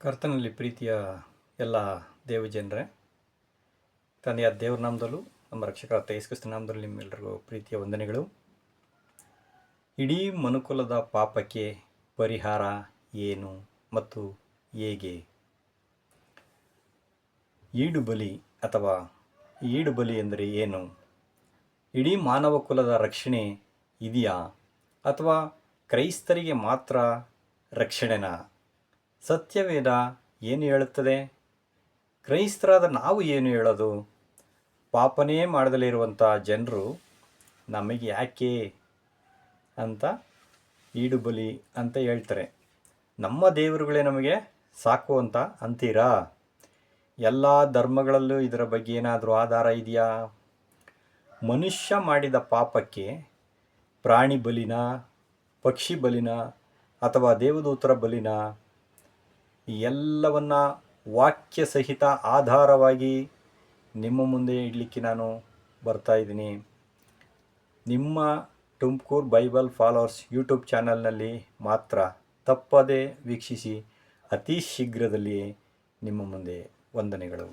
ಕರ್ತನಲ್ಲಿ ಪ್ರೀತಿಯ ಎಲ್ಲ ದೇವಜನರೇ ತಂದೆಯ ದೇವ್ರ ನಾಮದಲ್ಲೂ, ನಮ್ಮ ರಕ್ಷಕರ ತೈಸ್ಕೃಷ್ಣ ನಾಮದಲ್ಲಿ ನಿಮ್ಮೆಲ್ಲರಿಗೂ ಪ್ರೀತಿಯ ವಂದನೆಗಳು. ಇಡೀ ಮನುಕುಲದ ಪಾಪಕ್ಕೆ ಪರಿಹಾರ ಏನು ಮತ್ತು ಹೇಗೆ? ಈಡು ಬಲಿ ಅಥವಾ ಈಡು ಬಲಿ ಎಂದರೆ ಏನು? ಇಡೀ ಮಾನವ ಕುಲದ ರಕ್ಷಣೆ ಇದೆಯಾ ಅಥವಾ ಕ್ರೈಸ್ತರಿಗೆ ಮಾತ್ರ ರಕ್ಷಣೆನಾ? ಸತ್ಯವೇದ ಏನು ಹೇಳುತ್ತದೆ? ಕ್ರೈಸ್ತರಾದ ನಾವು ಏನು ಹೇಳೋದು? ಪಾಪನೇ ಮಾಡದಲ್ಲಿರುವಂಥ ಜನರು ನಮಗೆ ಯಾಕೆ ಅಂತ ಈಡು ಬಲಿ ಅಂತ ಹೇಳ್ತಾರೆ. ನಮ್ಮ ದೇವರುಗಳೇ ನಮಗೆ ಸಾಕು ಅಂತ ಅಂತೀರಾ? ಎಲ್ಲ ಧರ್ಮಗಳಲ್ಲೂ ಇದರ ಬಗ್ಗೆ ಏನಾದರೂ ಆಧಾರ ಇದೆಯಾ? ಮನುಷ್ಯ ಮಾಡಿದ ಪಾಪಕ್ಕೆ ಪ್ರಾಣಿ ಬಲಿನ, ಪಕ್ಷಿ ಬಲಿನ ಅಥವಾ ದೇವದೂತರ ಬಲಿನ? ಎಲ್ಲವನ್ನ ವಾಕ್ಯ ಸಹಿತ ಆಧಾರವಾಗಿ ನಿಮ್ಮ ಮುಂದೆ ಇಡಲಿಕ್ಕೆ ನಾನು ಬರ್ತಾ ಇದ್ದೀನಿ. ನಿಮ್ಮ ತುಮಕೂರು ಬೈಬಲ್ ಫಾಲೋವರ್ಸ್ ಯೂಟ್ಯೂಬ್ ಚಾನಲ್ನಲ್ಲಿ ಮಾತ್ರ ತಪ್ಪದೇ ವೀಕ್ಷಿಸಿ, ಅತಿ ಶೀಘ್ರದಲ್ಲಿ ನಿಮ್ಮ ಮುಂದೆ ವಂದನೆಗಳು.